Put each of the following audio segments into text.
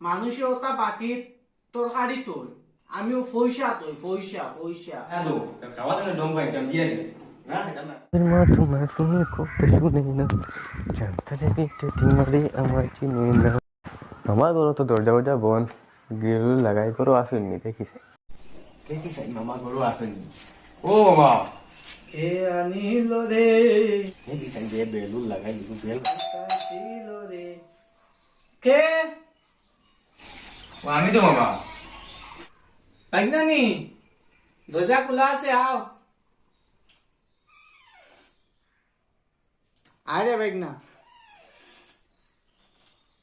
মানুষে ওটা বাটির তরকারি তোর। আমিও পয়সা তোর পয়সা পয়সা হ্যালো খাওয়া দাওয়া ডং ভাই কেমন মা তোমার করতে শুনে না। দিতে তোমারে আমার চিনে না আমার ঘর তো দরজা ফরজা বন গ্রিল লাগাই করো আসেননি দেখিস মামা ঘরও ও মামা কে আনিল রে? দেখি বেলুন লাগাই বেল কে? আমি তো মামা বাইকনানি দরজা খোলা আছে আও আরে বাইকনা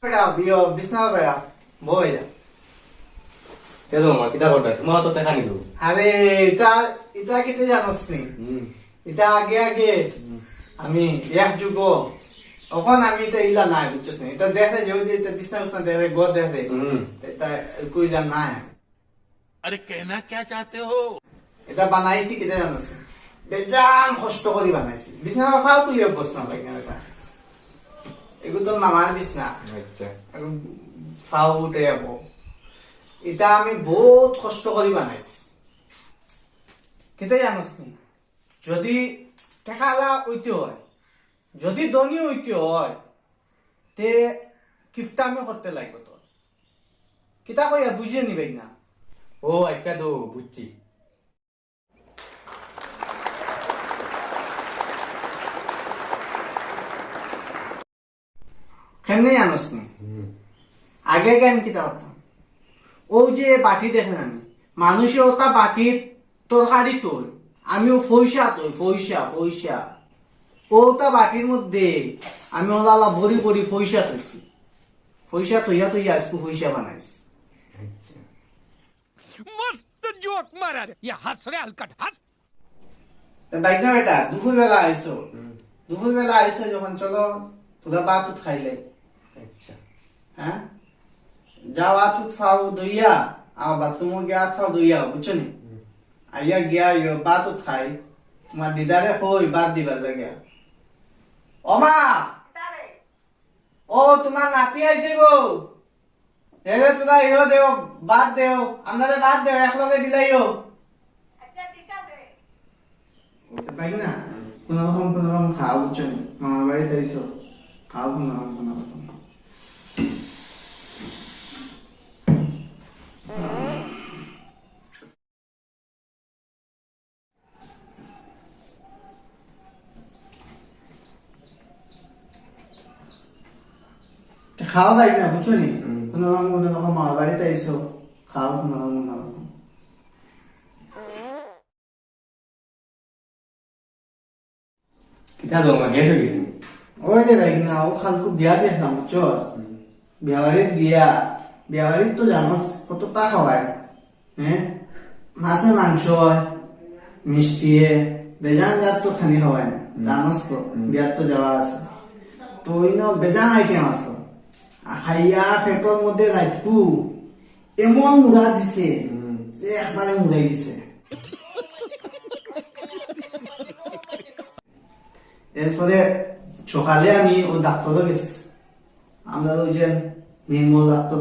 বেটা বিও বিছনা বেয়া বই যা তেলো মামা কিতা করবে তোমার তো টাকা নিলো আরে এটা এটা কিতে জানোস নি এটা আগে আগে আমি এক যুগ তখন আমি তো ইলা নাই বুঝছিস না এটা দেখে যে যে এটা বিছনা বিছনা দেখে গো দেখে এটা কইলা নাই আরে কেনা কে চাতে হো এটা বানাইছি কিটা জানোস বেজান কষ্ট করে বানাইছি বিছনা ফাও তুই অবস্থা পাই না এটা এগু তো মামার বিছনা আচ্ছা ফাও উঠে যাব এটা আমি বহুত কষ্ট করে বানাইছি কিটা জানোস যদি টেকালা উইতে হয় যদি ধনী ঐতি হয় তে কিফটা আমি করতে লাগবে তোর। কিতা কইয়া বুঝিয়ে নিবে না। ও আচ্ছা তো বুঝছি। কেমনে জানোস নি? আগে আমি কিতা করতাম? ও যে বাটি দেখেন আমি মানুষে ওটা বাটির তরকারি তোর আমিও পয়সা তোর পয়সা পয়সা ওটা বাটির মধ্যে আমি ওলা ভরি ভরি পয়সা তুলছি পয়সা তুইয়া তুইয়া আজকে পয়সা বানাইছি। আচ্ছা। মস্ত জোক মারার। ইয়া হাস রে হাস। দেখ না বেটা দুপুর বেলা আইছো। দুপুর বেলা আইছো যখন চলো তোরা বাত খাইলে আচ্ছা। হ্যাঁ? যা বাত ফাও দইয়া আর বাথরুম গিয়া ফাও দইয়া বুঝছ নি? আইয়া গিয়া বাত খাই। তোমার দিদারে হই বাদ দিবার লাগিয়া অমা ও তোমার নাতি আইছে গো। এলে তোরা ইহ দেও বাদ দেও আপনাদের বাদ দেও একলগে দিলাইও পাই না? কোনো রকম কোনো রকম খাওয়া বুঝছ মামার বাড়িতে আইসো খাও কোনো রকম কোনো রকম। খাওয়া পাই না বুঝছ নি? কোনো রকম কোনো রকম মামার বাড়িতে আইসো খাও কোনো রকম কোনো রকম কিতা তো মামা গেছো গেছি ওই রে ভাই না ও খালকু বিয়া দেখলাম বুঝছ? বিয়া বাড়িত গিয়া বিয়া বাড়িত তো জানো কত তা খাওয়ায় হ্যাঁ মাছের মাংস হয় মিষ্টি বেজান জাত তো খানি খাওয়ায় জানোস তো বিয়ার তো যাওয়া আছে। তো ওই ন বেজান আইটেম আছে। খাইয়া পেটর মধ্যে রাখবু এমন মুড়া দিছে যে একবারে মুড়াই দিছে। এরপরে সকালে আমি ও ডাক্তারও গেছি। আমরা ওই যে নির্মল ডাক্তার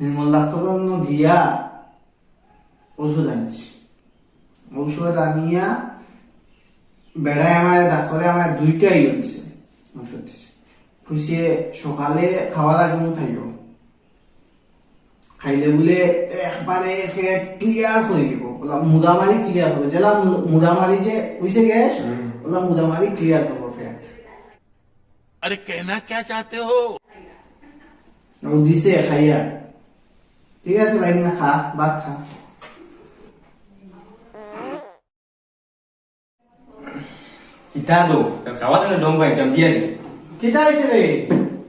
নির্মল ডাক্তার গিয়া ওষুধ আনছি। ঔষধ আনিয়া বেড়ায় আমার ডাক্তারে আমার দুইটা ইয়ে দিছে ওষুধ দিছে। খুশিয়ে সকালে খাওয়ার আগে মো খাইল খাইলে বলে একবারে পেট ক্লিয়ার করে দিব ওলা মুদামারি ক্লিয়ার হবে যেলা মুদামারি যে হইছে গ্যাস ওলা মুদামারি ক্লিয়ার করবো পেট अरे कहना क्या चाहते हो ও দিছে খাইয়া ঠিক আছে ভাই না খা ভাত খা কিতা তো খাওয়া দাওয়া ডং ভাই কেমন বিয়ে কেটা হয়েছে রে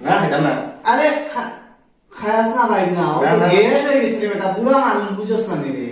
না খেতাম না আরে খায়াস না ভাই না। গ্যাস হয়ে গেছে বেটা বুড়া মানুষ বুঝোস না রে